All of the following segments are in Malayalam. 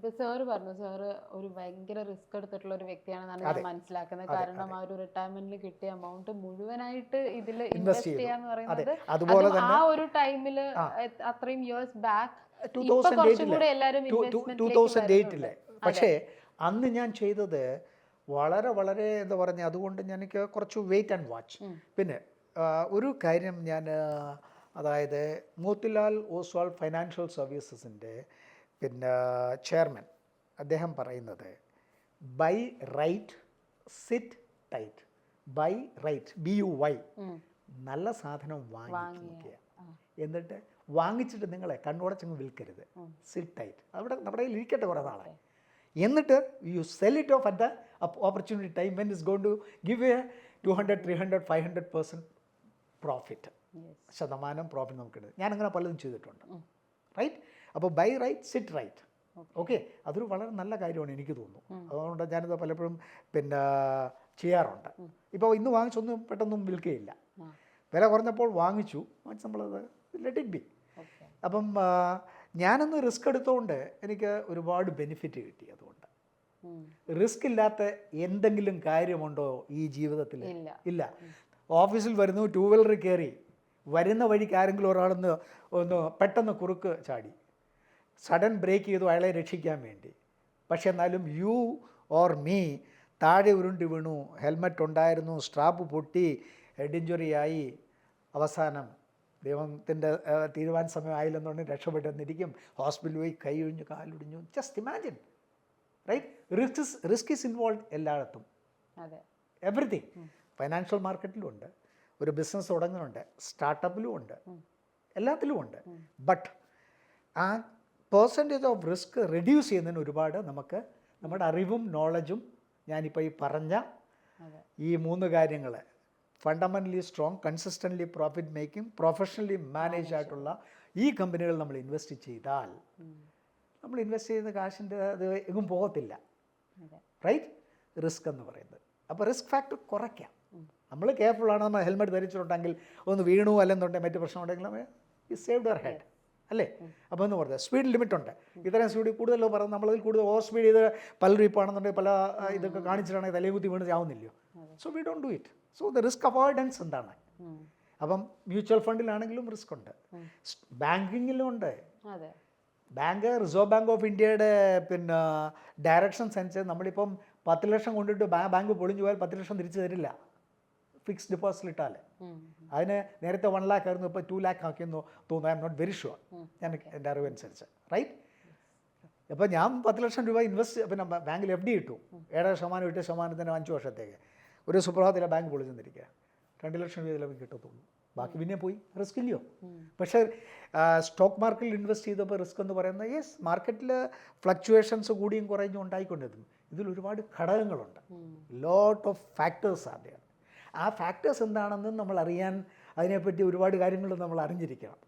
ഇപ്പൊ സാറ് പറഞ്ഞു സാറ് ഒരു ഭയങ്കര റിസ്ക് എടുത്തിട്ടുള്ള ഒരു വ്യക്തിയാണെന്നാണ് ഞാൻ മനസ്സിലാക്കുന്നത്. കാരണം ആ ഒരു റിട്ടയർമെന്റിൽ കിട്ടിയ എമൗണ്ട് മുഴുവനായിട്ട് ഇതിൽ ഇൻവെസ്റ്റ്. ചെയ്യാന്ന് പറയുന്നത്. അതുപോലെ ആ ഒരു ടൈമിൽ അത്രയും ഇയേഴ്സ് ബാക്ക് ടൂ തൗസൻഡ് എയ്റ്റിലെ പക്ഷേ അന്ന് ഞാൻ ചെയ്തത് വളരെ വളരെ എന്താ പറഞ്ഞ അതുകൊണ്ട് ഞാൻ എനിക്ക് കുറച്ച് വെയിറ്റ് ആൻഡ് വാച്ച് പിന്നെ ഒരു കാര്യം ഞാൻ അതായത് മോത്തിലാൽ ഓസ്വാൾ ഫൈനാൻഷ്യൽ സർവീസസിന്റെ പിന്നെ ചെയർമാൻ അദ്ദേഹം പറയുന്നത് buy right sit tight buy right B U Y നല്ല സാധനം വാങ്ങിക്കുക എന്നിട്ട് വാങ്ങിച്ചിട്ട് നിങ്ങളെ കണ്ണുടച്ചങ്ങ് വിൽക്കരുത്. സിറ്റ് ടൈറ്റ് അവിടെ നമ്മുടെ കയ്യിൽ ഇരിക്കട്ടെ കുറേ നാളെ. എന്നിട്ട് you sell it off at the opportunity time when is gone to give a two hundred three hundred five hundred percent profit ശതമാനം പ്രോഫിറ്റ് നമുക്കുണ്ട്. ഞാനങ്ങനെ പലതും ചെയ്തിട്ടുണ്ട്. റൈറ്റ് അപ്പോൾ buy right sit right okay അതൊരു വളരെ നല്ല കാര്യമാണ് എനിക്ക് തോന്നുന്നു. അതുകൊണ്ട് ഞാനിത് പലപ്പോഴും പിന്നെ ചെയ്യാറുണ്ട്. ഇപ്പോൾ ഇന്ന് വാങ്ങിച്ചൊന്നും പെട്ടെന്നും വിൽക്കുകയില്ല വില കുറഞ്ഞപ്പോൾ വാങ്ങിച്ചു. വാങ്ങിച്ച് നമ്മളത് ലെറ്റ് ഇറ്റ് ബി അപ്പം ഞാനൊന്ന് റിസ്ക് എടുത്തുകൊണ്ട് എനിക്ക് ഒരുപാട് ബെനിഫിറ്റ് കിട്ടി അതുകൊണ്ട്. റിസ്ക് ഇല്ലാത്ത എന്തെങ്കിലും കാര്യമുണ്ടോ ഈ ജീവിതത്തിൽ ഇല്ല. ഇല്ല. ഓഫീസിൽ വരുന്നു ടൂ വീലർ കയറി വരുന്ന വഴിക്ക് ആരെങ്കിലും ഒരാളൊന്ന് ഒന്ന് പെട്ടെന്ന് കുറുക്ക് ചാടി. സഡൻ ബ്രേക്ക് ചെയ്തു അയാളെ രക്ഷിക്കാൻ വേണ്ടി. പക്ഷെ എന്നാലും യു ഓർ മീ താഴെ ഉരുണ്ടി വീണു. ഹെൽമെറ്റ് ഉണ്ടായിരുന്നു. സ്ട്രാപ്പ് പൊട്ടി ഹെഡ് ഇഞ്ചുറി ആയി അവസാനം ദൈവത്തിന്റെ തീരുമാന സമയം ആയില്ലെന്നുണ്ടെങ്കിൽ രക്ഷപ്പെട്ടെന്നിരിക്കും ഹോസ്പിറ്റലിൽ പോയി കൈ ഒഴിഞ്ഞു കാലൊടിഞ്ഞു. Just imagine right risk risk is involve എല്ലായിടത്തും. എവറിഥിങ് ഫൈനാൻഷ്യൽ മാർക്കറ്റിലും ഉണ്ട്. ഒരു ബിസിനസ് തുടങ്ങുന്നുണ്ട്. സ്റ്റാർട്ടപ്പിലും ഉണ്ട്. എല്ലാത്തിലും ഉണ്ട്. ബട്ട് ആ പേഴ്സന്റേജ് ഓഫ് റിസ്ക് റെഡ്യൂസ് ചെയ്യുന്നതിന് ഒരുപാട് നമുക്ക് നമ്മുടെ അറിവും നോളജും ഞാനിപ്പോൾ ഈ പറഞ്ഞ ഈ മൂന്ന് കാര്യങ്ങൾ fundamentally strong consistently profit making professionally manage ആയിട്ടുള്ള ഈ കമ്പനികൾ നമ്മൾ ഇൻവെസ്റ്റ് ചെയ്താൽ നമ്മൾ ഇൻവെസ്റ്റ് ചെയ്യുന്ന കാശിന്റെ അത് എങ്ങും പോകത്തില്ല. റൈറ്റ് റിസ്ക് എന്ന് പറയുന്നത്. അപ്പോൾ റിസ്ക് ഫാക്ടർ കുറയ്ക്കാം. നമ്മൾ കെയർഫുള്ളാണ് നമ്മൾ ഹെൽമെറ്റ് ധരിച്ചിട്ടുണ്ടെങ്കിൽ ഒന്ന് വീണു അല്ലെന്നുണ്ടെങ്കിൽ മറ്റു പ്രശ്നമുണ്ടെങ്കിൽ നമ്മൾ ഈ സേവ്ഡ് ഡർ ഹെഡ് അല്ലേ? അപ്പോൾ എന്ന് പറഞ്ഞത് സ്പീഡ് ലിമിറ്റ് ഉണ്ട്. ഇത്രയും സ്പീഡ് കൂടുതലോ പറഞ്ഞ് നമ്മളതിൽ കൂടുതൽ ഓവർ സ്പീഡ് ചെയ്ത് പല ഇപ്പോൾ ആണെന്നുണ്ടെങ്കിൽ പല ഇതൊക്കെ കാണിച്ചിട്ടാണെങ്കിൽ തലയും കുത്തി വീണ് ആവുന്നില്ലയോ so we don't do it so the risk avoidance എന്താണ്? അപ്പം മ്യൂച്വൽ ഫണ്ടിലാണെങ്കിലും റിസ്ക് ഉണ്ട്. ബാങ്കിങ്ങിലും ഉണ്ട്. ബാങ്ക് റിസർവ് ബാങ്ക് ഓഫ് ഇന്ത്യയുടെ പിന്നെ ഡയറക്ഷൻസ് അനുസരിച്ച് നമ്മളിപ്പം പത്ത് ലക്ഷം കൊണ്ടിട്ട് ബാങ്ക് പൊളിഞ്ഞു പോയാൽ പത്ത് ലക്ഷം തിരിച്ചു തരില്ല. ഫിക്സ്ഡ് ഡെപ്പോസിറ്റ് ഇട്ടാൽ ഉം. അതിന് നേരത്തെ വൺ ലാക്ക് ആയിരുന്നു ഇപ്പോൾ ടു ലാക്ക് ആക്കിയെന്ന് തോന്നുന്നു. I'm not very sure ഞാൻ എന്റെ അറിവനുസരിച്ച് റൈറ്റ് അപ്പോൾ ഞാൻ പത്ത് ലക്ഷം രൂപ ഇൻവെസ്റ്റ് പിന്നെ ബാങ്കിൽ എഫ് ഡി ഇട്ടു. ഏഴര ശതമാനം എട്ട് ശതമാനത്തിന് അഞ്ച് വർഷത്തേക്ക്. ഒരു സുപ്രഭാതത്തിലെ ബാങ്ക് പൊളിച്ചെന്നിരിക്കുക രണ്ട് ലക്ഷം രൂപ ചിലപ്പോൾ കിട്ടത്തുള്ളൂ ബാക്കി പിന്നെ പോയി. റിസ്ക് ഇല്ലയോ? പക്ഷേ സ്റ്റോക്ക് മാർക്കറ്റിൽ ഇൻവെസ്റ്റ് ചെയ്തപ്പോൾ റിസ്ക് എന്ന് പറയുന്നത് യെസ് മാർക്കറ്റിൽ ഫ്ലക്ച്വേഷൻസ് കൂടിയും കുറഞ്ഞും ഉണ്ടായിക്കൊണ്ടിരുന്നു. ഇതിൽ ഒരുപാട് ഘടകങ്ങളുണ്ട്. ലോട്ട് ഓഫ് ഫാക്ടേഴ്സ് ആണ് there. ആ ഫാക്ടേഴ്സ് എന്താണെന്നും നമ്മൾ അറിയാൻ അതിനെപ്പറ്റി ഒരുപാട് കാര്യങ്ങൾ നമ്മൾ അറിഞ്ഞിരിക്കണം.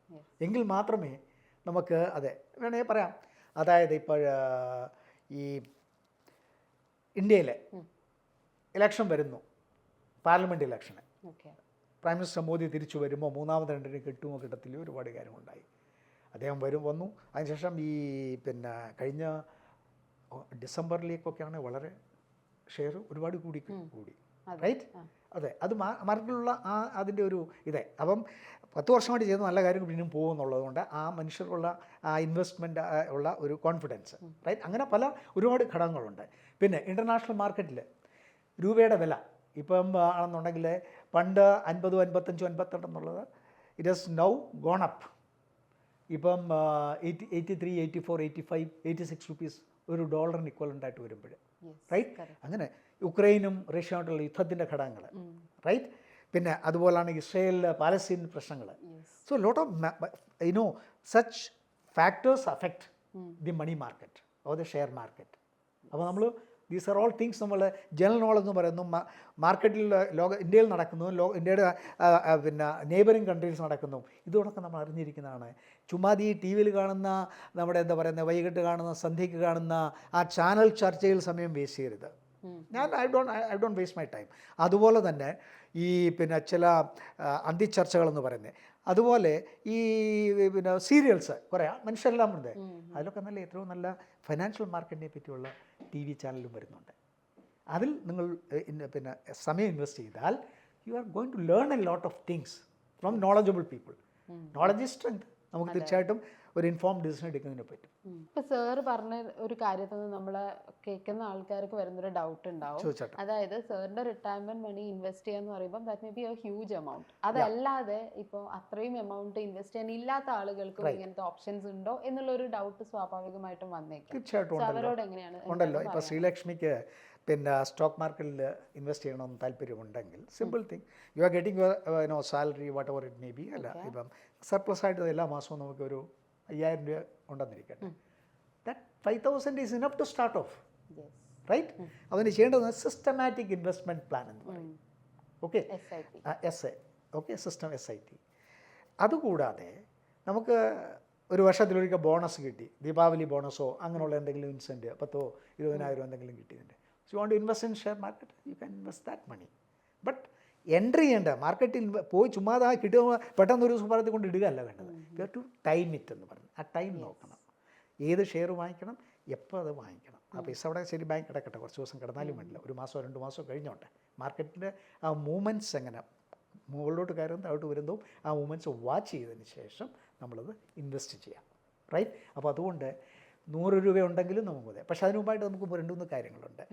എങ്കിൽ മാത്രമേ നമുക്ക് അതെ വേണമെങ്കിൽ പറയാം. അതായത് ഇപ്പോൾ ഈ ഇന്ത്യയിലെ ഇലക്ഷൻ വരുന്നു. പാർലമെന്റ് ഇലക്ഷന്. പ്രൈം മിനിസ്റ്റർ മോദി തിരിച്ചു വരുമ്പോൾ മൂന്നാമത് രണ്ടിന് കിട്ടുമോ? കിട്ടത്തില്ല. ഒരുപാട് കാര്യങ്ങളുണ്ടായി. അദ്ദേഹം വരും വന്നു. അതിനുശേഷം ഈ പിന്നെ കഴിഞ്ഞ ഡിസംബറിലേക്കൊക്കെയാണ് വളരെ ഷെയർ ഒരുപാട് കൂടി കൂടി. റൈറ്റ് അതെ അത് മറിനുള്ള ആ അതിന്റെ ഒരു ഇതേ. അപ്പം പത്ത് വർഷമായിട്ട് ചെയ്ത നല്ല കാര്യങ്ങൾ പിന്നെയും പോകുമെന്നുള്ളത് കൊണ്ട് ആ മനുഷ്യർക്കുള്ള ആ ഇൻവെസ്റ്റ്മെന്റ് ഉള്ള ഒരു കോൺഫിഡൻസ് റൈറ്റ് അങ്ങനെ പല ഒരുപാട് ഘടകങ്ങളുണ്ട്. പിന്നെ ഇന്റർനാഷണൽ മാർക്കറ്റിൽ രൂപയുടെ വില. ഇപ്പം ആണെന്നുണ്ടെങ്കിൽ പണ്ട് അൻപതും അൻപത്തഞ്ചും അൻപത്തെട്ടെന്നുള്ളത് it has now gone up ഇപ്പം eighty eighty three eighty four eighty five eighty six rupees ഒരു ഡോളറിന് ഇക്വലന്റ് ആയിട്ട് വരുമ്പോൾ റൈറ്റ് അങ്ങനെ യുക്രൈനും റഷ്യയുമായിട്ടുള്ള യുദ്ധത്തിന്റെ ഘടകങ്ങൾ. റൈറ്റ് പിന്നെ അതുപോലെയാണ് ഇസ്രയേലിലെ പാലസ്തീൻ പ്രശ്നങ്ങൾ. So lot of you know such factors affect the money market or the share market അപ്പോൾ നമ്മൾ ദീസ് ആർ ഓൾ തിങ്സ് നമ്മൾ ജനറൽ നോളജ് എന്ന് പറയുന്നു. മാർക്കറ്റിൽ ലോക ഇന്ത്യയിൽ നടക്കുന്നു. ലോ ഇന്ത്യയുടെ പിന്നെ നെയ്ബറിങ് കൺട്രീസ് നടക്കുന്നു. ഇതോടൊക്കെ നമ്മൾ അറിഞ്ഞിരിക്കുന്നതാണ്. ചുമ്മാതി ടി വിയിൽ കാണുന്ന നമ്മുടെ എന്താ പറയുന്നത് വൈകിട്ട് കാണുന്ന സന്ധ്യയ്ക്ക് കാണുന്ന ആ ചാനൽ ചർച്ചയിൽ സമയം വേസ്റ്റ് ചെയ്യരുത്. ഞാൻ I don't I don't waste my time. അതുപോലെ തന്നെ ഈ പിന്നെ ചില അന്തിച്ചർച്ചകളെന്ന് പറയുന്നത്. അതുപോലെ ഈ പിന്നെ സീരിയൽസ് കുറേ മനുഷ്യരെല്ലാം ഉണ്ട്. അതിലൊക്കെ നല്ല എത്രയോ നല്ല ഫൈനാൻഷ്യൽ മാർക്കറ്റിനെ പറ്റിയുള്ള ടി വി ചാനലും വരുന്നുണ്ട്. അതിൽ നിങ്ങൾ പിന്നെ സമയം ഇൻവെസ്റ്റ് ചെയ്താൽ you are going to learn a lot of things from knowledgeable people knowledge is strength നമുക്ക് തീർച്ചയായിട്ടും ഒരു ഇൻഫോം ഡിസിഷൻ എടുക്കുന്നതിനെ പറ്റും. ഇപ്പൊ സാറ് പറഞ്ഞ ഒരു കാര്യത്തിൽ നിന്ന് നമ്മളെ കേൾക്കുന്ന ആൾക്കാർക്ക് വരുന്നൊരു ഡൗട്ട് ഉണ്ടാവും. അതായത് സാറിന്റെ റിട്ടയർമെന്റ് മണി ഇൻവെസ്റ്റ് ചെയ്യാന്ന് പറയുമ്പോൾ that may be a huge amount അതല്ലാതെ ഇപ്പോൾ അത്രയും എമൗണ്ട് ഇൻവെസ്റ്റ് ചെയ്യാൻ ഇല്ലാത്ത ആളുകൾക്കും ഇങ്ങനത്തെ ഓപ്ഷൻസ് ഉണ്ടോ എന്നുള്ള ഒരു ഡൗട്ട് സ്വാഭാവികമായിട്ടും വന്നേക്കും. തീർച്ചയായിട്ടും അവരോട് എങ്ങനെയാണ് ഉണ്ടല്ലോ. ഇപ്പൊ ശ്രീലക്ഷ്മിക്ക് പിന്നെ സ്റ്റോക്ക് മാർക്കറ്റിൽ ഇൻവെസ്റ്റ് ചെയ്യണമെന്ന് താല്പര്യമുണ്ടെങ്കിൽ simple thing you are getting your no salary whatever it may be അല്ല ഇപ്പം സർപ്ലസ് ആയിട്ട് എല്ലാ മാസവും നമുക്കൊരു അയ്യായിരം രൂപ ഉണ്ടെന്നിരിക്കട്ടെ that five thousand is enough to start off right അതിന് ചെയ്യേണ്ടത് സിസ്റ്റമാറ്റിക് ഇൻവെസ്റ്റ്മെന്റ് പ്ലാൻ എന്ന് പറയും. Okay S A okay system S I T അതുകൂടാതെ നമുക്ക് ഒരു വർഷത്തിലൊരിക്കൽ ബോണസ് കിട്ടി. ദീപാവലി ബോണസോ അങ്ങനെയുള്ള എന്തെങ്കിലും ഇൻസെന്റ് പത്തോ ഇരുപതിനായിരം എന്തെങ്കിലും കിട്ടിയതിന്റെ so won't invest in share market you can invest that money but entry ചെയ്യേണ്ട മാർക്കറ്റിൽ പോയി ചുമ്മാതെ കിട്ടുക പെട്ടെന്ന് ഒരു ദിവസം പറഞ്ഞ് കൊണ്ട് ഇടുകയല്ല വേണ്ടത്. യു ടു ടൈം ഇറ്റ് എന്ന് പറഞ്ഞു ആ ടൈം നോക്കണം. ഏത് ഷെയർ വാങ്ങിക്കണം എപ്പോൾ അത് വാങ്ങിക്കണം. ആ പൈസ അവിടെ ശരി ബാങ്ക് കിടക്കട്ടെ കുറച്ച് ദിവസം കിടന്നാലും വേണ്ടില്ല ഒരു മാസമോ രണ്ട് മാസമോ കഴിഞ്ഞോട്ടെ. മാർക്കറ്റിന്റെ ആ മൂവ്മെന്റ്സ് എങ്ങനെ മുകളിലോട്ട് കയറും താഴോട്ട് വരുന്നതും ആ മൂവ്മെന്റ്സ് വാച്ച് ചെയ്തതിന് ശേഷം നമ്മളത് ഇൻവെസ്റ്റ് ചെയ്യാം. റൈറ്റ് അപ്പോൾ അതുകൊണ്ട് നൂറ് രൂപ ഉണ്ടെങ്കിലും നമുക്ക് മതി. പക്ഷേ അതിന് മുമ്പായിട്ട് നമുക്ക് രണ്ട് മൂന്ന് കാര്യങ്ങളുണ്ട്.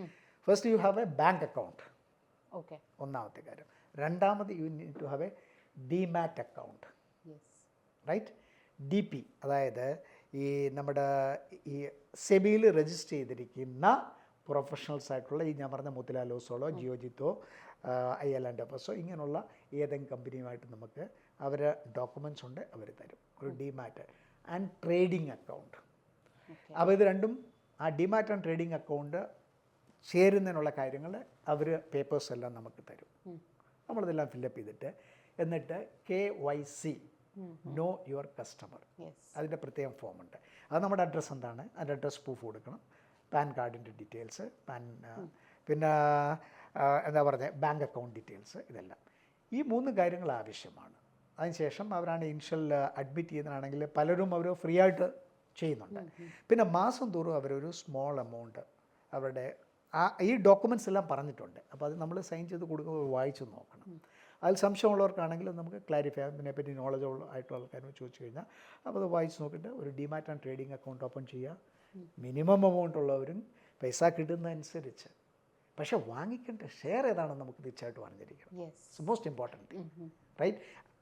First you have a bank account okay ഒന്നാമത്തെ കാര്യം. രണ്ടാമത് you need to have a demat account right D P അതായത് ഈ നമ്മുടെ ഈ സെബിയിൽ രജിസ്റ്റർ ചെയ്തിരിക്കുന്ന പ്രൊഫഷണൽസ് ആയിട്ടുള്ള ഈ ഞാൻ പറഞ്ഞ മോത്തിലാൽ ഓസോളോ ജിയോജിത്തോ ഐ എൽ ആൻഡ് എഫസോ ഇങ്ങനെയുള്ള ഏതെങ്കിലും കമ്പനിയുമായിട്ട് നമുക്ക് അവരെ ഡോക്യുമെന്റ്സ് ഉണ്ട് അവർ തരും. ഒരു ഡിമാറ്റ് ആൻഡ് ട്രേഡിംഗ് അക്കൗണ്ട് അപ്പോൾ ഇത് രണ്ടും ആ ഡിമാറ്റ് ആൻഡ് ട്രേഡിംഗ് അക്കൗണ്ട് ചേരുന്നതിനുള്ള കാര്യങ്ങൾ അവർ പേപ്പേഴ്സ് എല്ലാം നമുക്ക് തരും. നമ്മളിതെല്ലാം ഫില്ലപ്പ് ചെയ്തിട്ട് എന്നിട്ട് K Y C know your customer അതിന്റെ പ്രത്യേകം ഫോമുണ്ട്. അത് നമ്മുടെ അഡ്രസ്സ് എന്താണ്? അതിന്റെ അഡ്രസ് പ്രൂഫ് കൊടുക്കണം. പാൻ കാർഡിന്റെ ഡീറ്റെയിൽസ് പാൻ പിന്നെ ആ, എന്താ പറയുക ബാങ്ക് അക്കൗണ്ട് ഡീറ്റെയിൽസ് ഇതെല്ലാം. ഈ മൂന്ന് കാര്യങ്ങൾ ആവശ്യമാണ്. അതിനുശേഷം അവരാണ് ഇൻഷ്യൽ അഡ്മിറ്റ് ചെയ്യുന്നതാണെങ്കിൽ പലരും അവർ ഫ്രീ ആയിട്ട് ചെയ്യുന്നുണ്ട്. പിന്നെ മാസം തോറും അവരൊരു സ്മോൾ എമൗണ്ട് അവരുടെ ആ ഈ ഡോക്യുമെന്റ്സ് എല്ലാം പറഞ്ഞിട്ടുണ്ട്. അപ്പോൾ അത് നമ്മൾ സൈൻ ചെയ്ത് കൊടുക്കുമ്പോൾ വായിച്ച് നോക്കണം. അതിൽ സംശയമുള്ളവർക്കാണെങ്കിലും നമുക്ക് ക്ലാരിഫൈ ഇതിനെപ്പറ്റി നോളജ് ആയിട്ടുള്ള ആൾക്കാരും ചോദിച്ചു കഴിഞ്ഞാൽ അപ്പോൾ അത് വായിച്ച് നോക്കിയിട്ട് ഒരു demat and trading account open ചെയ്യുക. മിനിമം എമൗണ്ട് ഉള്ളവരും പൈസ കിട്ടുന്നതനുസരിച്ച്. പക്ഷേ വാങ്ങിക്കേണ്ട ഷെയർ ഏതാണെന്ന് നമുക്ക് തീർച്ചയായിട്ടും അറിഞ്ഞിരിക്കണം. ഇറ്റ്സ് മോസ്റ്റ് ഇമ്പോർട്ടന്റ് റൈറ്റ്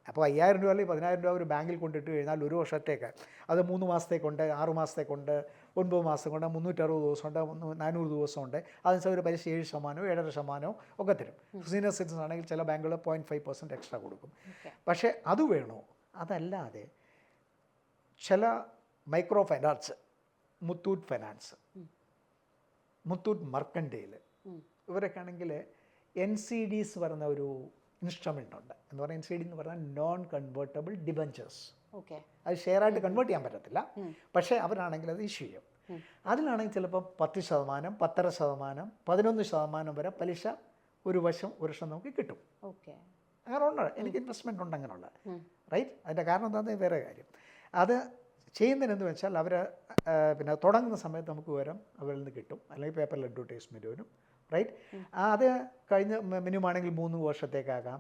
അപ്പോൾ അയ്യായിരം രൂപ അല്ലെങ്കിൽ പതിനായിരം രൂപ ഒരു ബാങ്കിൽ കൊണ്ടിട്ട് കഴിഞ്ഞാൽ ഒരു വർഷത്തേക്ക് അത് മൂന്ന് മാസത്തേക്കുണ്ട് ആറ് മാസത്തേക്കുണ്ട് ഒൻപത് മാസം കൊണ്ട് മുന്നൂറ്ററുപത് ദിവസമുണ്ട് ഉണ്ട് നാനൂറ് ദിവസമുണ്ട്. അതിന് ഒരു പലിശ ഏഴ് ശതമാനമോ ഏഴര ശതമാനമോ ഒക്കെ തരും. സീനിയർ സിറ്റിസൺ ആണെങ്കിൽ ചില ബാങ്കുകൾ പോയിന്റ് ഫൈവ് പെർസെന്റ് എക്സ്ട്രാ കൊടുക്കും. പക്ഷേ അത് വേണോ? അതല്ലാതെ ചില micro finance Muthoot Finance Muthoot Mercantile ഇവരൊക്കെ ആണെങ്കിൽ എൻ സി ഡിസ് പറയുന്ന ഒരു ഇൻസ്ട്രുമെന്റ് ഉണ്ട് എന്ന് പറഞ്ഞാൽ എൻ സി ഡി എന്ന് പറഞ്ഞാൽ നോൺ കൺവേർട്ടബിൾ ഡിബഞ്ചേഴ്സ് ഓക്കെ. അത് ഷെയറായിട്ട് കൺവേർട്ട് ചെയ്യാൻ പറ്റത്തില്ല. പക്ഷേ അവരാണെങ്കിൽ അത് ഇഷ്യൂ ചെയ്യും. അതിലാണെങ്കിൽ ചിലപ്പോൾ പത്ത് ശതമാനം പത്തര ശതമാനം പതിനൊന്ന് ശതമാനം വരെ പലിശ ഒരു വശം ഒരു വർഷം നമുക്ക് കിട്ടും. ഓക്കെ. അങ്ങനെ ഉണ്ട്? എനിക്ക് ഇൻവെസ്റ്റ്മെന്റ് ഉണ്ട് അങ്ങനെയുള്ള റൈറ്റ് അതിന്റെ കാരണം എന്താണെന്ന് വേറെ കാര്യം. അത് ചെയ്യുന്നതിനെന്ന് വെച്ചാൽ അവർ പിന്നെ തുടങ്ങുന്ന സമയത്ത് നമുക്ക് വിവരം അവരിൽ നിന്ന് കിട്ടും. അല്ലെങ്കിൽ പേപ്പറിൽ അഡ്വർടൈസ്മെന്റ് വരും. റൈറ്റ് അത് കഴിഞ്ഞ മിനിമം ആണെങ്കിൽ മൂന്ന് വർഷത്തേക്കാകാം.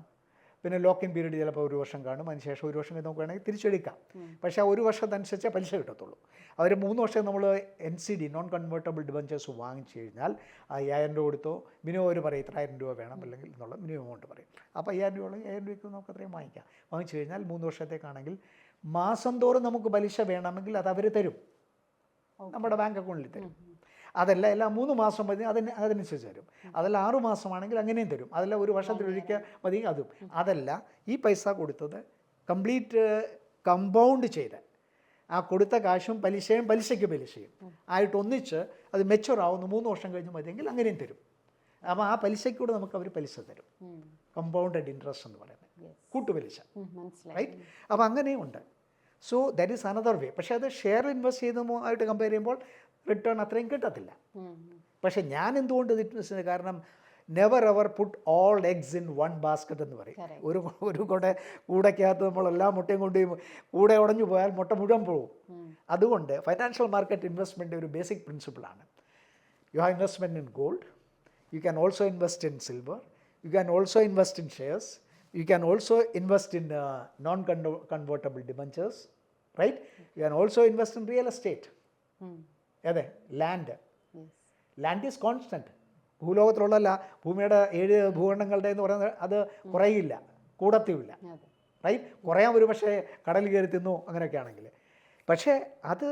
പിന്നെ ലോക്കിൻ പീരീഡ് ചിലപ്പോൾ ഒരു വർഷം കാണും. അതിനുശേഷം ഒരു വർഷം വേണമെങ്കിൽ തിരിച്ചെടുക്കാം. പക്ഷേ ആ ഒരു വർഷത്തനുസരിച്ച് പലിശ കിട്ടത്തുള്ളൂ. അവർ മൂന്ന് വർഷം നമ്മൾ N C D non convertible debentures വാങ്ങിച്ചു കഴിഞ്ഞാൽ അയ്യായിരം രൂപ കൊടുത്തോ മിനിമം അവർ പറയും ഇത്രായിരം രൂപ വേണം അല്ലെങ്കിൽ എന്നുള്ള മിനിമം എമൗണ്ട് പറയും. അപ്പോൾ അയ്യായിരം രൂപ ഉള്ള അയ്യായിരം രൂപയ്ക്ക് നമുക്ക് അത്രയും വാങ്ങിക്കാം. വാങ്ങിച്ചു കഴിഞ്ഞാൽ മൂന്ന് വർഷത്തേക്കാണെങ്കിൽ മാസം തോറും നമുക്ക് പലിശ വേണമെങ്കിൽ അത് അവർ തരും. നമ്മുടെ ബാങ്ക് അക്കൗണ്ടിൽ തരും. അതല്ല എല്ലാം മൂന്ന് മാസം മതി അതിന് അതനുസരിച്ച് തരും. അതല്ല ആറു മാസമാണെങ്കിൽ അങ്ങനെയും തരും. അതല്ല ഒരു വർഷത്തിലൊരിക്കൽ മതി അതും. അതല്ല ഈ പൈസ കൊടുത്തത് കംപ്ലീറ്റ് കമ്പൗണ്ട് ചെയ്ത്. ആ കൊടുത്ത കാശും പലിശയും പലിശയ്ക്ക് പലിശയും. ആയിട്ട് ഒന്നിച്ച് അത് മെച്ചുവർ ആവുന്ന മൂന്ന് വർഷം കഴിഞ്ഞ് മതിയെങ്കിൽ അങ്ങനെയും തരും. അപ്പോൾ ആ പലിശയ്ക്കൂടെ നമുക്ക് അവർ പലിശ തരും. കമ്പൗണ്ടഡ് ഇൻട്രസ്റ്റ് എന്ന് പറയുന്നത്. കൂട്ടുപലിശ. റൈറ്റ് അപ്പോൾ അങ്ങനെയും ഉണ്ട് so that is another way പക്ഷേ അത് ഷെയർ ഇൻവെസ്റ്റ് ചെയ്തതുമായിട്ട് കമ്പയർ ചെയ്യുമ്പോൾ റിട്ടേൺ അത്രയും കിട്ടത്തില്ല. പക്ഷേ ഞാൻ എന്തുകൊണ്ട് ഇത് കാരണം never ever put all eggs in one basket എന്ന് പറയും. ഒരു ഒരു കൂടെ കൂടയ്ക്കകത്ത് നമ്മൾ എല്ലാ മുട്ടയും കൊണ്ട് കൂടെ ഉടഞ്ഞു പോയാൽ മുട്ട മുഴുവൻ പോകും. അതുകൊണ്ട് ഫൈനാൻഷ്യൽ മാർക്കറ്റ് ഇൻവെസ്റ്റ്മെന്റ് ഒരു basic പ്രിൻസിപ്പിളാണ് you have investment in gold you can also invest in silver you can also invest in shares you can also invest in non convertible debentures right you can also invest in real estate. അതെ ലാൻഡ് ലാൻഡ് ഈസ് കോൺസ്റ്റന്റ് ഭൂലോകത്തിലുള്ളതല്ല ഭൂമിയുടെ ഏഴ് ഭൂഖണ്ഡങ്ങളുടെ എന്ന് പറയുന്നത് അത് കുറയില്ല കൂടത്തുമില്ല റൈറ്റ് കുറയാൻ ഒരു പക്ഷേ കടൽ കയറി തിന്നു അങ്ങനെയൊക്കെ ആണെങ്കിൽ. പക്ഷേ അത്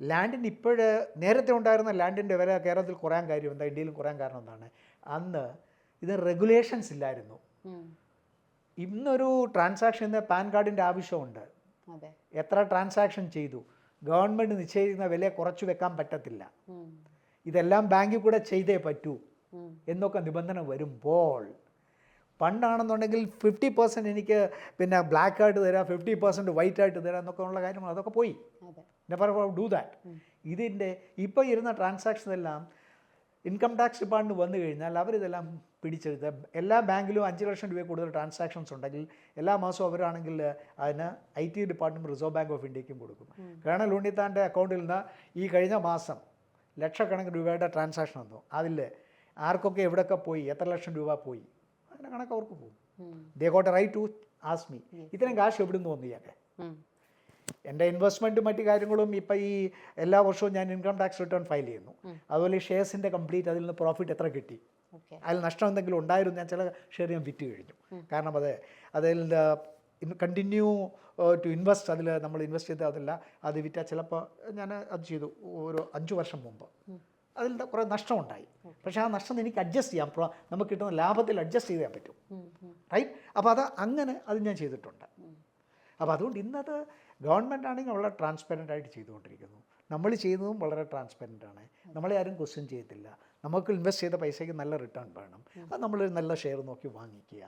ലാൻഡിന് ഇപ്പോഴ് നേരത്തെ ഉണ്ടായിരുന്ന ലാൻഡിന്റെ വില കേരളത്തിൽ കുറയാൻ കാര്യം എന്താ? ഇന്ത്യയിലും കുറയാൻ കാരണം എന്താണ്? അന്ന് ഇത് റെഗുലേഷൻസ് ഇല്ലായിരുന്നു. ഇന്നൊരു ട്രാൻസാക്ഷൻ പാൻ കാർഡിന്റെ ആവശ്യമുണ്ട്. എത്ര ട്രാൻസാക്ഷൻ ചെയ്തു? ഗവൺമെന്റ് നിശ്ചയിക്കുന്ന വില കുറച്ചു വെക്കാൻ പറ്റത്തില്ല. ഇതെല്ലാം ബാങ്കിൽ കൂടെ ചെയ്തേ പറ്റൂ. എന്നൊക്കെ നിബന്ധന വരുമ്പോൾ പണ്ടാണെന്നുണ്ടെങ്കിൽ ഫിഫ്റ്റി പെർസെന്റ് എനിക്ക് പിന്നെ ബ്ലാക്ക് ആയിട്ട് തരാം ഫിഫ്റ്റി പെർസെന്റ് വൈറ്റ് ആയിട്ട് തരാം എന്നൊക്കെ ഉള്ള കാര്യങ്ങൾ അതൊക്കെ പോയി. നെവർ ഡൂ ദാറ്റ് ഇതിന്റെ ഇപ്പോൾ ഇരുന്ന ട്രാൻസാക്ഷൻ എല്ലാം ഇൻകം ടാക്സ് ഡിപ്പാർട്ട്മെന്റ് വന്നു കഴിഞ്ഞാൽ അവരിതെല്ലാം പിടിച്ചെടുത്ത് എല്ലാ ബാങ്കിലും അഞ്ച് ലക്ഷം രൂപ കൂടുതൽ ട്രാൻസാക്ഷൻസ് ഉണ്ടെങ്കിൽ എല്ലാ മാസവും അവരാണെങ്കിൽ അതിന് I T department Reserve Bank of ഇന്ത്യക്കും കൊടുക്കും. കേണൽ ഉണ്ണിത്താന്റെ അക്കൗണ്ടിൽ നിന്ന് ഈ കഴിഞ്ഞ മാസം ലക്ഷക്കണക്കിന് രൂപയുടെ ട്രാൻസാക്ഷൻ വന്നു. അതിൽ ആർക്കൊക്കെ എവിടെയൊക്കെ പോയി എത്ര ലക്ഷം രൂപ പോയി അങ്ങനെ കണക്ക് അവർക്ക് പോകും. They got right to ask me ഇത്രയും കാശ് എവിടെ നിന്ന് വന്നു ഇയാൾക്ക്? എന്റെ ഇൻവെസ്റ്റ്മെന്റും മറ്റു കാര്യങ്ങളും ഇപ്പം ഈ എല്ലാ വർഷവും ഞാൻ ഇൻകം ടാക്സ് റിട്ടേൺ ഫയൽ ചെയ്യുന്നു. അതുപോലെ ഷെയർസിന്റെ കംപ്ലീറ്റ് അതിൽ നിന്ന് പ്രോഫിറ്റ് എത്ര കിട്ടി? അതിൽ നഷ്ടം എന്തെങ്കിലും ഉണ്ടായിരുന്നു ഞാൻ ചില ഷെയർ ഞാൻ വിറ്റ് കഴിഞ്ഞു. കാരണം അത് അതിൽ കണ്ടിന്യൂ ടു ഇൻവെസ്റ്റ് അതിൽ നമ്മൾ ഇൻവെസ്റ്റ് ചെയ്ത അതില്ല അത് വിറ്റാൽ ചിലപ്പോൾ ഞാൻ അത് ചെയ്തു ഒരു അഞ്ച് വർഷം മുമ്പ്. അതിൽ കുറേ നഷ്ടമുണ്ടായി. പക്ഷേ ആ നഷ്ടം എനിക്ക് അഡ്ജസ്റ്റ് ചെയ്യാം. അപ്പോൾ നമുക്ക് കിട്ടുന്ന ലാഭത്തിൽ അഡ്ജസ്റ്റ് ചെയ്യാൻ പറ്റും. റൈറ്റ് അപ്പോൾ അത് അങ്ങനെ അത് ഞാൻ ചെയ്തിട്ടുണ്ട്. അപ്പോൾ അതുകൊണ്ട് ഇന്നത് ഗവൺമെന്റ് ആണെങ്കിൽ വളരെ ട്രാൻസ്പെറന്റ് ആയിട്ട് ചെയ്തുകൊണ്ടിരിക്കുന്നു. നമ്മൾ ചെയ്യുന്നതും വളരെ ട്രാൻസ്പെറന്റ് ആണ്. നമ്മളെ ആരും ക്വസ്റ്റ്യൻ ചെയ്യത്തില്ല. നമുക്ക് ഇൻവെസ്റ്റ് ചെയ്ത പൈസയ്ക്ക് നല്ല റിട്ടേൺ വേണം. അത് നമ്മൾ നല്ല ഷെയർ നോക്കി വാങ്ങിക്കുക.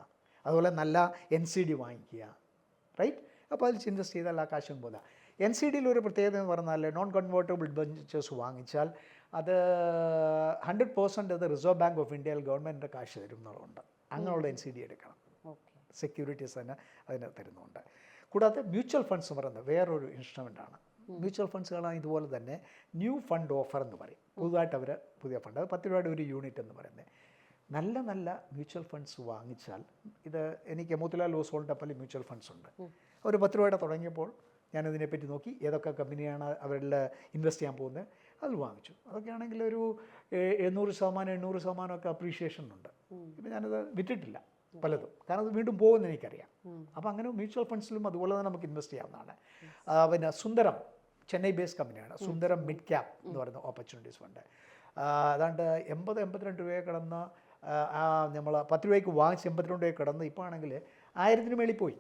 അതുപോലെ നല്ല എൻ സി ഡി വാങ്ങിക്കുക. റൈറ്റ് അപ്പോൾ അതിൽ ഇൻവെസ്റ്റ് ചെയ്താൽ ആ കാശും പോലെ എൻ സി ഡിയിൽ ഒരു പ്രത്യേകത എന്ന് പറഞ്ഞാൽ നോൺ കൺവേർട്ടബിൾ ബെഞ്ചസ് വാങ്ങിച്ചാൽ അത് ഹൺഡ്രഡ് പേഴ്സന്റ് അത് റിസർവ് ബാങ്ക് ഓഫ് ഇന്ത്യയിൽ ഗവൺമെന്റിന്റെ കാശ് തരും എന്നുള്ളതുണ്ട്. അങ്ങനെയുള്ള എൻ സി ഡി എടുക്കണം. സെക്യൂരിറ്റീസ് തന്നെ അതിന് തരുന്നുണ്ട്. കൂടാതെ മ്യൂച്വൽ ഫണ്ട്സ് എന്ന് പറയുന്നത് വേറൊരു ഇൻസ്ട്രുമെന്റാണ് മ്യൂച്വൽ ഫണ്ട്സുകളാണ് ഇതുപോലെ തന്നെ ന്യൂ ഫണ്ട് ഓഫർ എന്ന് പറയും. പുതുതായിട്ട് അവർ പുതിയ ഫണ്ട്. അത് പത്ത് രൂപയുടെ ഒരു യൂണിറ്റ് എന്ന് പറയുന്നത്. നല്ല നല്ല മ്യൂച്വൽ ഫണ്ട്സ് വാങ്ങിച്ചാൽ ഇത് എനിക്ക് മോത്തിലാൽ ഓസോളിന്റെ പല മ്യൂച്വൽ ഫണ്ട്സ് ഉണ്ട്. ഒരു പത്ത് രൂപയുടെ തുടങ്ങിയപ്പോൾ ഞാനതിനെപ്പറ്റി നോക്കി ഏതൊക്കെ കമ്പനിയാണ് അവരുടെ ഇൻവെസ്റ്റ് ചെയ്യാൻ പോകുന്നത് അത് വാങ്ങിച്ചു. അതൊക്കെ ആണെങ്കിൽ ഒരു എണ്ണൂറ് ശതമാനം എണ്ണൂറ് ശതമാനമൊക്കെ അപ്രീഷിയേഷൻ ഉണ്ട്. ഇപ്പം ഞാനത് വിറ്റിട്ടില്ല പലതും. കാരണം അത് വീണ്ടും പോകുമെന്ന് എനിക്കറിയാം. അപ്പോൾ അങ്ങനെ മ്യൂച്വൽ ഫണ്ട്സിലും അതുപോലെ തന്നെ നമുക്ക് ഇൻവെസ്റ്റ് ചെയ്യാവുന്നതാണ്. പിന്നെ സുന്ദരം ചെന്നൈ ബേസ് കമ്പനിയാണ്. സുന്ദരം മിഡ് ക്യാപ് എന്ന് പറയുന്ന ഓപ്പർച്യൂണിറ്റീസ് ഫണ്ട് അതാണ്ട് എൺപത് എൺപത്തിരണ്ട് രൂപയെ കിടന്ന് നമ്മൾ പത്ത് രൂപയ്ക്ക് വാങ്ങിച്ച് എൺപത്തിരണ്ട് രൂപയെ കിടന്ന് ഇപ്പോൾ ആണെങ്കിൽ ആയിരത്തിന് മേളിൽ പോയി.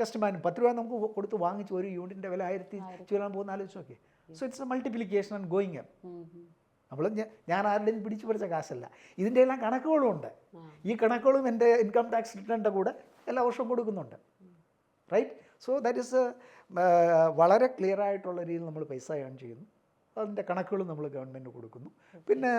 ജസ്റ്റ് മാൻ പത്ത് രൂപ നമുക്ക് കൊടുത്ത് വാങ്ങിച്ച് ഒരു യൂണിറ്റിന്റെ വില ആയിരത്തി ചുരാൻ പോകുന്ന ആലോചിച്ച് നോക്കി so it's a multiplication and going up നമ്മൾ ഞാൻ ആരുടെയും പിടിച്ചു പറിച്ച കാശല്ല. ഇതിന്റെ എല്ലാം കണക്കുകളും ഉണ്ട്. ഈ കണക്കുകളും എന്റെ ഇൻകം ടാക്സ് റിട്ടേണിന്റെ കൂടെ എല്ലാ വർഷവും കൊടുക്കുന്നുണ്ട്. റൈറ്റ് സോ ദാറ്റ് ഇസ് വളരെ ക്ലിയർ ആയിട്ടുള്ള രീതിയിൽ നമ്മൾ പൈസ ഏൺ ചെയ്യുന്നു. അതിന്റെ കണക്കുകൾ നമ്മൾ ഗവൺമെന്റ് കൊടുക്കുന്നു. പിന്നെ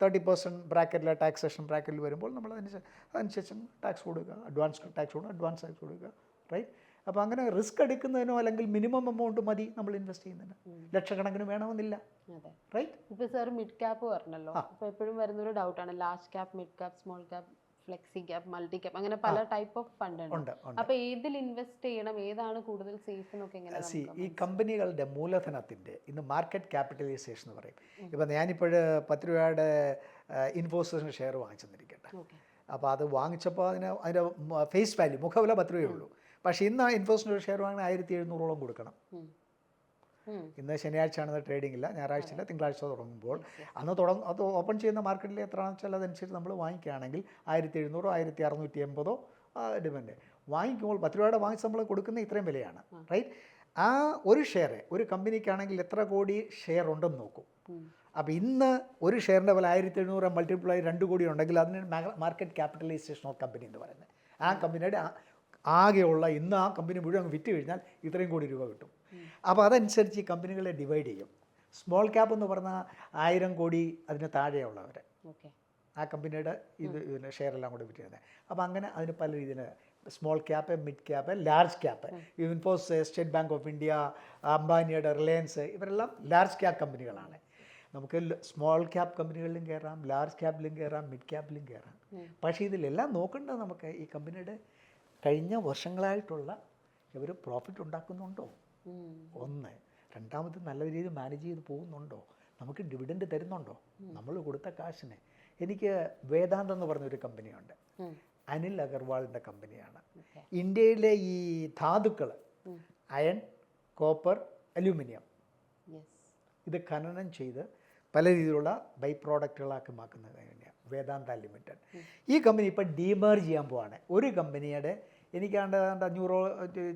തേർട്ടി പെർസെന്റ് ബ്രാക്കറ്റിലെ ടാക്സേഷൻ ബ്രാക്കറ്റിൽ വരുമ്പോൾ നമ്മൾ അതിന് അതനുസരിച്ച് ടാക്സ് കൊടുക്കുക. അഡ്വാൻസ് ടാക്സ് കൊടുക്കുക. അഡ്വാൻസ് ടാക്സ് കൊടുക്കുക. റൈറ്റ് അപ്പോൾ അങ്ങനെ റിസ്ക് എടുക്കുന്നതിനോ അല്ലെങ്കിൽ മിനിമം എമൗണ്ട് മതി നമ്മൾ ഇൻവെസ്റ്റ് ചെയ്യുന്നതിന്. ലക്ഷക്കണക്കിന് വേണമെന്നില്ല. റൈറ്റ് ഇപ്പോൾ സാർ മിഡ് ക്യാപ്പ് പറഞ്ഞല്ലോ. അപ്പോൾ എപ്പോഴും വരുന്ന ഒരു ഡൗട്ടാണ് large cap mid cap small cap flexi cap multi cap അങ്ങനെ പല ടൈപ്പ് ഓഫ് ഫണ്ട് ഉണ്ട്. അപ്പൊ ഏതിൽ ഇൻവെസ്റ്റ് ചെയ്യണം ഏതാണ് കൂടുതൽ സേഫ് എന്നൊക്കെ എങ്ങനെ സി ഈ കമ്പനികളുടെ മൂലധനത്തിന്റെ ഇന്ന് മാർക്കറ്റ് ക്യാപിറ്റലൈസേഷൻ എന്ന് പറയും. ഇപ്പം ഞാനിപ്പോൾ പത്ത് രൂപയുടെ ഇൻഫോസിന് ഷെയർ വാങ്ങിച്ചെന്നിരിക്കട്ടെ. അപ്പോൾ അത് വാങ്ങിച്ചപ്പോൾ അതിന് അതിന്റെ ഫേസ് വാല്യൂ മുഖവില പത്ത് രൂപയേ ഉള്ളൂ പക്ഷേ ഇന്ന് ആ ഇൻഫോസിന്റെ ഷെയർ വാങ്ങാൻ ആയിരത്തി എഴുന്നൂറോളം കൊടുക്കണം. ഇന്ന് ശനിയാഴ്ചയാണ് ട്രേഡിംഗ് ഇല്ല ഞായറാഴ്ച ഇല്ല തിങ്കളാഴ്ച തുടങ്ങുമ്പോൾ. അന്ന് തുടങ്ങ അത് ഓപ്പൺ ചെയ്യുന്ന മാർക്കറ്റിൽ എത്രയാണെന്ന് വെച്ചാൽ അതനുസരിച്ച് നമ്മൾ വാങ്ങിക്കുകയാണെങ്കിൽ ആയിരത്തി എഴുന്നൂറോ ആയിരത്തി അറുന്നൂറ്റി എൺപതോ ഡിപെൻഡ് വാങ്ങിക്കുമ്പോൾ പത്ത് രൂപയുടെ വാങ്ങിച്ച് നമ്മൾ കൊടുക്കുന്ന ഇത്രയും വിലയാണ് റൈറ്റ് ആ ഒരു ഷെയർ ഒരു കമ്പനിക്കാണെങ്കിൽ എത്ര കോടി ഷെയർ ഉണ്ടെന്ന് നോക്കും. അപ്പോൾ ഇന്ന് ഒരു ഷെയറിന്റെ വില ആയിരത്തി എഴുന്നൂറ് മൾട്ടിപ്ലൈ രണ്ട് കോടി ഉണ്ടെങ്കിൽ അതിന് മാർക്കറ്റ് ക്യാപിറ്റലൈസേഷൻ ഓഫ് കമ്പനി എന്ന് പറയുന്നത്. ആ കമ്പനിയുടെ ആകെയുള്ള ഇന്ന് ആ കമ്പനി മുഴുവൻ വിറ്റ് കഴിഞ്ഞാൽ ഇത്രയും കോടി രൂപ കിട്ടും. അപ്പോൾ അതനുസരിച്ച് ഈ കമ്പനികളെ ഡിവൈഡ് ചെയ്യും. സ്മോൾ ക്യാപ്പ് എന്ന് പറഞ്ഞാൽ ആയിരം കോടി അതിന് താഴെയുള്ളവർ ഓക്കെ. ആ കമ്പനിയുടെ ഇത് ഷെയർ എല്ലാം കൂടെ വിറ്റിരുന്നത് അപ്പോൾ അങ്ങനെ അതിന് പല രീതിയിൽ small cap mid cap large cap Infosys State Bank of India അംബാനിയുടെ റിലയൻസ് ഇവരെല്ലാം ലാർജ് ക്യാപ്പ് കമ്പനികളാണ്. നമുക്ക് സ്മോൾ ക്യാപ്പ് കമ്പനികളിലും കയറാം ലാർജ് ക്യാപ്പിലും കയറാം മിഡ് ക്യാപ്പിലും കയറാം പക്ഷേ ഇതിലെല്ലാം നോക്കേണ്ടത് നമുക്ക് ഈ കമ്പനിയുടെ കഴിഞ്ഞ വർഷങ്ങളായിട്ടുള്ള ഇവർ പ്രോഫിറ്റ് ഉണ്ടാക്കുന്നുണ്ടോ. ഒന്ന്. രണ്ടാമത് നല്ല രീതിയിൽ മാനേജ് ചെയ്ത് പോകുന്നുണ്ടോ? നമുക്ക് ഡിവിഡൻഡ് തരുന്നുണ്ടോ? നമ്മൾ കൊടുത്ത കാശിന്. എനിക്ക് വേദാന്ത് എന്ന് പറഞ്ഞൊരു കമ്പനിയുണ്ട്. അനിൽ അഗർവാളിന്റെ കമ്പനിയാണ്. ഇന്ത്യയിലെ ഈ ധാതുക്കൾ അയൺ കോപ്പർ അലൂമിനിയം. ഇത് ഖനനം ചെയ്ത് പല രീതിയിലുള്ള ബൈ പ്രോഡക്റ്റുകളാക്കി മാക്കുന്ന കമ്പനിയാണ് വേദാന്ത ലിമിറ്റഡ് ഈ കമ്പനി ഇപ്പോൾ ഡീമേർജ് ചെയ്യാൻ പോവാണ്. ഒരു കമ്പനിയുടെ എനിക്കാണ്ട് ഏതാണ്ട് അഞ്ഞൂറോ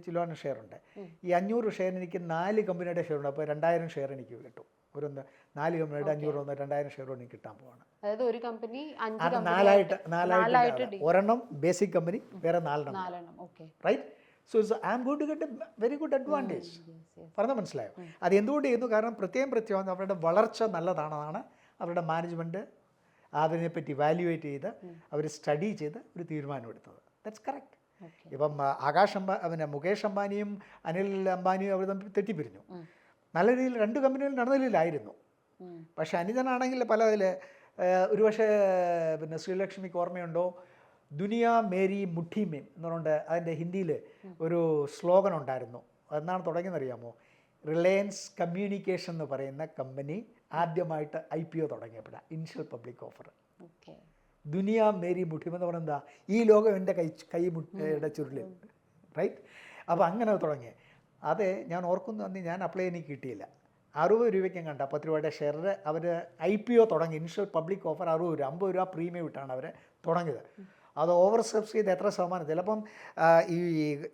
ചിലോന് ഷെയർ ഉണ്ട് ഈ അഞ്ഞൂറ് ഷെയർ എനിക്ക് നാല് കമ്പനിയുടെ ഷെയർ ഉണ്ട് അപ്പോൾ രണ്ടായിരം ഷെയർ എനിക്ക് കിട്ടും. ഒരു നാല് കമ്പനിയുടെ അഞ്ഞൂറ് ഒന്ന് രണ്ടായിരം ഷെയർ എനിക്ക് കിട്ടാൻ പോവാണ്. അതായത് ഒരു കമ്പനി നാലായിട്ട് നാലായിട്ട് ഒരെണ്ണം ബേസിക് കമ്പനി വേറെ നാലെണ്ണം right so it's I am going to get a very good advantage പറഞ്ഞ മനസ്സിലായോ? അത് എന്തുകൊണ്ട് ചെയ്യുന്നു? കാരണം പ്രത്യേകം പ്രത്യേകം അവരുടെ വളർച്ച നല്ലതാണെന്നാണ് അവരുടെ മാനേജ്മെന്റ് അതിനെപ്പറ്റി വാല്യുവേറ്റ് ചെയ്ത് അവർ സ്റ്റഡി ചെയ്ത് ഒരു തീരുമാനമെടുത്തത് ദാറ്റ്സ് കറക്റ്റ് ഇപ്പം ആകാശ് അംബാ പിന്നെ മുകേഷ് അംബാനിയും അനിൽ അംബാനിയും അവർ തമ്മിൽ തെറ്റിപ്പിരിഞ്ഞു. നല്ല രീതിയിൽ രണ്ട് കമ്പനികൾ നടന്നില്ലായിരുന്നു പക്ഷെ അനിതനാണെങ്കിൽ പല അതിൽ ഒരുപക്ഷെ പിന്നെ ശ്രീലക്ഷ്മിക്ക് ഓർമ്മയുണ്ടോ? ദുനിയ മേരി മുട്ടി മേം എന്ന് പറഞ്ഞുകൊണ്ട് അതിന്റെ ഹിന്ദിയിൽ ഒരു സ്ലോഗൻ ഉണ്ടായിരുന്നു. എന്നാണ് തുടങ്ങിയെന്നറിയാമോ? റിലയൻസ് കമ്മ്യൂണിക്കേഷൻ എന്ന് പറയുന്ന കമ്പനി ആദ്യമായിട്ട് ഐ പി ഒ തുടങ്ങിയപ്പോഴാണ് ഇനിഷ്യൽ പബ്ലിക് ഓഫർ. ദുനിയ മേരി മുഠിം എന്ന് പറഞ്ഞാൽ എന്താ? ഈ ലോകം എന്റെ കൈ കൈ മുട്ടയുടെ ചുരുളിൽ. റൈറ്റ് അപ്പോൾ അങ്ങനെ തുടങ്ങി അത് ഞാൻ ഓർക്കുന്നു അന്ന് ഞാൻ അപ്ലൈ എനിക്ക് കിട്ടിയില്ല. അറുപത് രൂപയ്ക്കും കണ്ട. പത്ത് രൂപയുടെ ഷെയർ അവർ ഐ പി ഒ തുടങ്ങി. ഇനിഷ്യൽ പബ്ലിക് ഓഫർ അറുപത് രൂപ. അമ്പത് രൂപ പ്രീമിയം ഇട്ടാണ് അവർ തുടങ്ങിയത്. അത് ഓവർ സബ്സ് ചെയ്ത് എത്ര ശതമാനം? ചിലപ്പം ഈ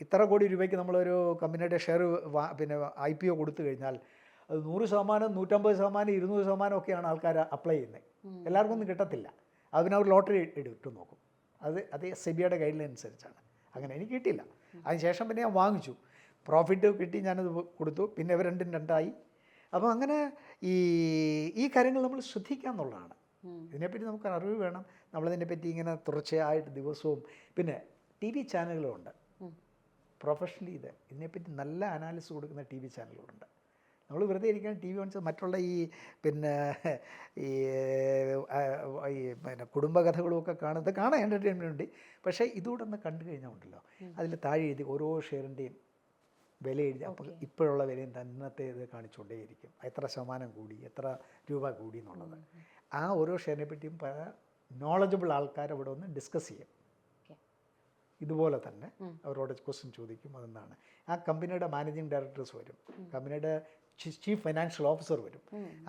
ഇത്ര കോടി രൂപയ്ക്ക് നമ്മളൊരു കമ്പനിയുടെ ഷെയർ പിന്നെ ഐ പി ഒ കൊടുത്തു കഴിഞ്ഞാൽ അത് നൂറ് ശതമാനം നൂറ്റമ്പത് ശതമാനം ഇരുന്നൂറ് ശതമാനം ഒക്കെയാണ് ആൾക്കാർ അപ്ലൈ ചെയ്യുന്നത്. എല്ലാവർക്കും ഒന്നും കിട്ടത്തില്ല. അതിനവർ ലോട്ടറി എടുത്തു നോക്കും. അത് അത് എസ് ബിയുടെ ഗൈഡ് ലൈൻ അനുസരിച്ചാണ് അങ്ങനെ എനിക്ക് കിട്ടിയില്ല. അതിനുശേഷം പിന്നെ ഞാൻ വാങ്ങിച്ചു. പ്രോഫിറ്റ് കിട്ടി ഞാനത് കൊടുത്തു. പിന്നെ ഇവർ രണ്ടും രണ്ടായി. അപ്പോൾ അങ്ങനെ ഈ ഈ കാര്യങ്ങൾ നമ്മൾ ശ്രദ്ധിക്കുക എന്നുള്ളതാണ്. ഇതിനെപ്പറ്റി നമുക്ക് അറിവ് വേണം. നമ്മളതിനെപ്പറ്റി ഇങ്ങനെ തുടർച്ചയായിട്ട് ദിവസവും. പിന്നെ ടി വി ചാനലുകളുണ്ട്. പ്രൊഫഷണലി ഇത്. ഇതിനെപ്പറ്റി നല്ല അനാലിസിസ് കൊടുക്കുന്ന ടി വി ചാനലുകളുണ്ട്. നമ്മൾ വെറുതെ ഇരിക്കാൻ ടി വി കാണിച്ചാൽ മറ്റുള്ള ഈ പിന്നെ ഈ ഈ പിന്നെ കുടുംബകഥകളും ഒക്കെ കാണുന്നത് കാണാൻ എന്റർടൈൻമെന്റ് ഉണ്ട്. പക്ഷേ ഇതുകൂടെ ഒന്ന് കണ്ടു കഴിഞ്ഞാൽ ഉണ്ടല്ലോ. അതിൽ താഴെ എഴുതി ഓരോ ഷെയറിന്റെയും വില എഴുതി. അപ്പോൾ ഇപ്പോഴുള്ള വിലയും തന്നത്തെ ഇത് കാണിച്ചുകൊണ്ടേയിരിക്കും. എത്ര ശതമാനം കൂടി? എത്ര രൂപ കൂടി എന്നുള്ളത്. ആ ഓരോ ഷെയറിനെ പറ്റിയും പല നോളജബിൾ ആൾക്കാർ അവിടെ ഒന്ന് ഡിസ്കസ് ചെയ്യും. ഇതുപോലെ തന്നെ അവരോട് ക്വസ്റ്റ്യൻ ചോദിക്കും അതെന്താണ്. ആ കമ്പനിയുടെ മാനേജിങ് ഡയറക്ടേഴ്സ് വരും. കമ്പനിയുടെ ചീഫ് ഫൈനാൻഷ്യൽ ഓഫീസർ വരും.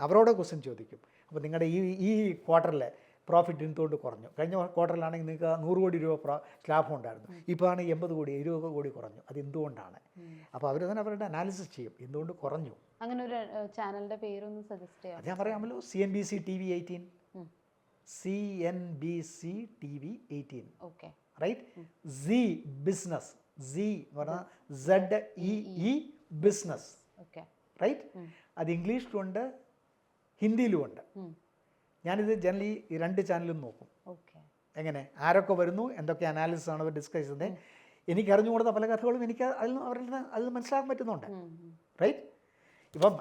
അവരോട് ക്വസ്റ്റ്യൻ ചോദിക്കും. അപ്പോൾ നിങ്ങളുടെ ഈ ഈ ക്വാർട്ടറിലെ പ്രോഫിറ്റ് എന്തുകൊണ്ട് കുറഞ്ഞു? കഴിഞ്ഞ ക്വാർട്ടറിലാണെങ്കിൽ നിങ്ങൾക്ക് നൂറ് കോടി രൂപ ലാഭം ഉണ്ടായിരുന്നു. ഇപ്പോൾ ആണ് എൺപത് കോടി ഇരുപത് കോടി കുറഞ്ഞു. അത് എന്തുകൊണ്ടാണ്? അപ്പോൾ അവർ തന്നെ അവരുടെ അനാലിസിസ് ചെയ്യും. എന്തുകൊണ്ട് കുറഞ്ഞു? അങ്ങനെ ഒരു ചാനലിന്റെ പേരൊന്ന് സജസ്റ്റ് ചെയ്യാം ഞാൻ പറയാമല്ലോ C N B C T V eighteen C N B C T V eighteen okay right C business C എന്ന് പറഞ്ഞാൽ Z E E business okay right അത് ഇംഗ്ലീഷിലും ഉണ്ട് ഹിന്ദിയിലും ഉണ്ട് ഞാനിത് ജനറലി ഈ രണ്ട് ചാനലും നോക്കും. ഓക്കെ എങ്ങനെ? ആരൊക്കെ വരുന്നു? എന്തൊക്കെ അനാലിസിസ് ആണ് അവർ ഡിസ്കസ് ചെയ്യുന്നത്? എനിക്ക് അറിഞ്ഞുകൂടുന്ന പല കഥകളും എനിക്ക് അതിൽ നിന്ന് അവരിൽ നിന്ന് അതിൽ മനസ്സിലാക്കാൻ പറ്റുന്നുണ്ട്. റൈറ്റ് ഇപ്പം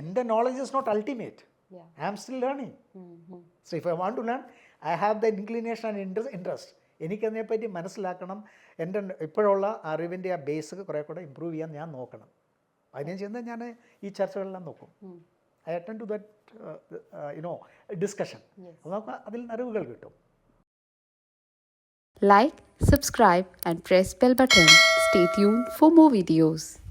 എന്റെ knowledge is not ultimate. I am still learning so if I want to learn I have the inclination and interest interest എനിക്കതിനെപ്പറ്റി മനസ്സിലാക്കണം. എന്റെ ഇപ്പോഴുള്ള അറിവിന്റെ ആ ബേസ് കുറേ കൂടെ ഇമ്പ്രൂവ് ചെയ്യാൻ ഞാൻ നോക്കണം. അതിനെ ചെയ്യുന്നത് ഞാൻ ഈ ചർച്ചകളെല്ലാം നോക്കും I attend to that you know discussion. അപ്പോൾ നമുക്ക് അതിൽ അറിവുകൾ കിട്ടും Like, subscribe, and press bell button. Stay tuned for more videos.